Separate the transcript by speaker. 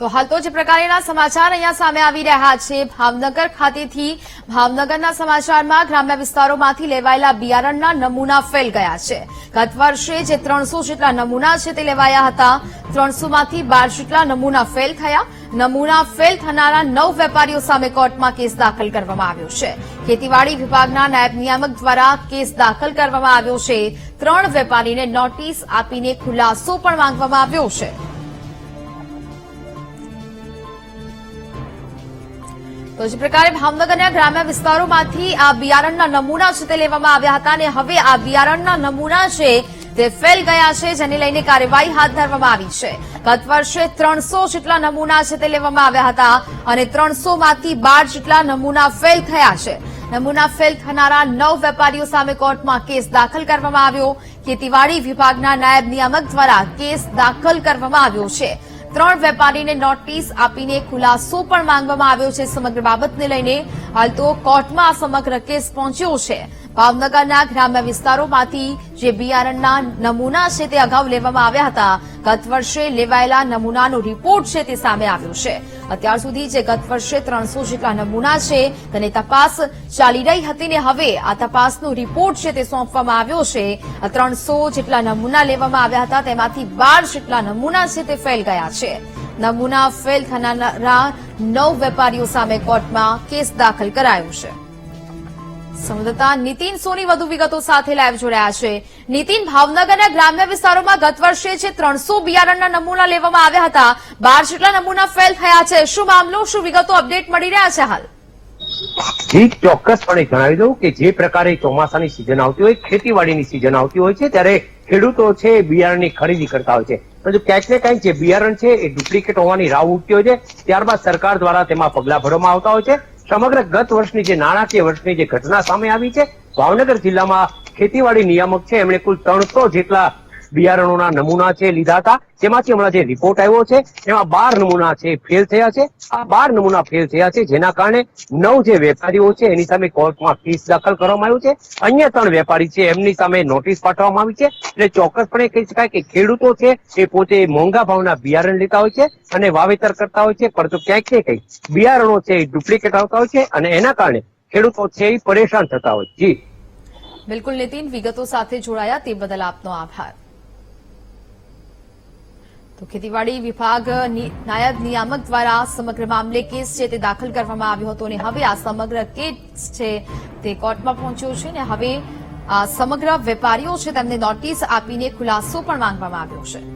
Speaker 1: તો હાલ તો જે પ્રકારના સમાચાર અહીંયા સામે આવી રહ્યા છે. ભાવનગર ખાતેથી ભાવનગરના સમાચારમાં ગ્રામ્ય વિસ્તારોમાંથી લેવાયેલા બિયારણના નમૂના ફેલ ગયા છે. ગત વર્ષે જે ત્રણસો જેટલા નમૂના છે તે લેવાયા હતા. ત્રણસોમાંથી બાર જેટલા નમૂના ફેલ થયા. નમૂના ફેલ થનારા નવ વેપારીઓ સામે કોર્ટમાં કેસ દાખલ કરવામાં આવ્યો છે. ખેતીવાડી વિભાગના નાયબ નિયામક દ્વારા કેસ દાખલ કરવામાં આવ્યો છે. ત્રણ વેપારીને નોટિસ આપીને ખુલાસો પણ માંગવામાં આવ્યો છે. તો જે પ્રકારે ભાવનગરના ગ્રામ્ય વિસ્તારોમાંથી આ બિયારણના નમૂના છે તે લેવામાં આવ્યા હતા અને હવે આ બિયારણના નમૂના છે તે ફેલ ગયા છે, જેને લઈને કાર્યવાહી હાથ ધરવામાં આવી છે. ગત વર્ષે ત્રણસો જેટલા નમૂના છે તે લેવામાં આવ્યા હતા અને ત્રણસો માંથી બાર જેટલા નમૂના ફેલ થયા છે. નમૂના ફેલ થનારા નવ વેપારીઓ સામે કોર્ટમાં કેસ દાખલ કરવામાં આવ્યો. ખેતીવાડી વિભાગના નાયબ નિયામક દ્વારા કેસ દાખલ કરવામાં આવ્યો છે. ત્રણ વેપારીને નોટિસ આપીને ખુલાસો પણ માંગવામાં આવ્યો છે. સમગ્ર બાબતને લઈને હાલ તો કોર્ટમાં આ સમગ્ર કેસ પહોંચ્યો છે. ભાવનગરના ગ્રામ્ય વિસ્તારોમાંથી જે બિયારણના નમૂના છે તે અગાઉ લેવામાં આવ્યા હતા. ગત વર્ષે લેવાયેલા નમૂનાનો રિપોર્ટ છે તે સામે આવ્યો છે. અત્યાર સુધી જે ગત વર્ષે ત્રણસો જેટલા નમૂના છે, તેની તપાસ ચાલી રહી હતી ને હવે આ તપાસનો રિપોર્ટ છે તે સોંપવામાં આવ્યો છે. ત્રણસો જેટલા નમૂના લેવામાં આવ્યા હતા, તેમાંથી બાર જેટલા નમૂના છે તે ફેલ ગયા છે. નમૂના ફેલ થનારા નવ વેપારીઓ સામે કોર્ટમાં કેસ દાખલ કરાયો છે. સંવાદદાતા નીતિન સોની વધુ વિગતો સાથે લાઈવ જોડાયા છે. નીતિન, ભાવનગરના ગ્રામ્ય વિસ્તારોમાં ગત વર્ષે જે ત્રણસો બિયારણના નમૂના લેવામાં આવ્યા હતા, બાર જેટલા નમૂના ફેલ થયા છે. શું મામલો, શું વિગતો અપડેટ મળી રહ્યા છે હાલ?
Speaker 2: જી ચોક્કસપણે જણાવી દઉં કે જે પ્રકારે ચોમાસાની સિઝન આવતી હોય, ખેતીવાડીની સિઝન આવતી હોય છે, ત્યારે ખેડૂતો છે બિયારણની ખરીદી કરતા હોય છે. પરંતુ ક્યાંક ને ક્યાંક જે બિયારણ છે એ ડુપ્લિકેટ હોવાની રાવ ઉઠતી હોય છે. ત્યારબાદ સરકાર દ્વારા તેમાં પગલા ભરવામાં આવતા હોય છે. સમગ્ર ગત વર્ષની જે નાણાકીય વર્ષની જે ઘટના સામે આવી છે, ભાવનગર જિલ્લામાં ખેતીવાડી નિયામક છે. એમણે કુલ ત્રણસો જેટલા બિયારણોના નમૂના છે લીધા હતા. તેમાંથી હમણાં જે રિપોર્ટ આવ્યો છે, એમાં બાર નમૂના છે ફેલ થયા છે. આ બાર નમૂના ફેલ થયા છે, જેના કારણે નવ જે વેપારીઓ છે, એની સામે કોર્ટમાં કેસ દાખલ કરવામાં આવ્યો છે. અન્ય ત્રણ વેપારી છે, એમની સામે નોટિસ પાઠવવામાં આવી છે. એટલે ચોક્કસપણે કહી શકાય કે ખેડૂતો છે, એ પોતે મોંઘા ભાવના બિયારણ લેતા હોય છે અને વાવેતર કરતા હોય છે. પરંતુ ક્યાંક ને કંઈક બિયારણો છે, એ ડુપ્લિકેટ આવતા હોય છે અને એના કારણે ખેડૂતો છે, એ પરેશાન થતા હોય જી.
Speaker 1: બિલકુલ નીતિન, વિગતો સાથે જોડાયા, તે બદલ આપનો આભાર. તો ખેતીવાડી વિભાગ નાયબ નિયામક દ્વારા સમગ્ર મામલે કેસ છે તે દાખલ કરવામાં આવ્યો હતો અને હવે આ સમગ્ર કેસ છે તે કોર્ટમાં પહોંચ્યો છે અને હવે સમગ્ર વેપારીઓ છે તેમને નોટિસ આપીને ખુલાસો પણ માંગવામાં આવ્યો છે.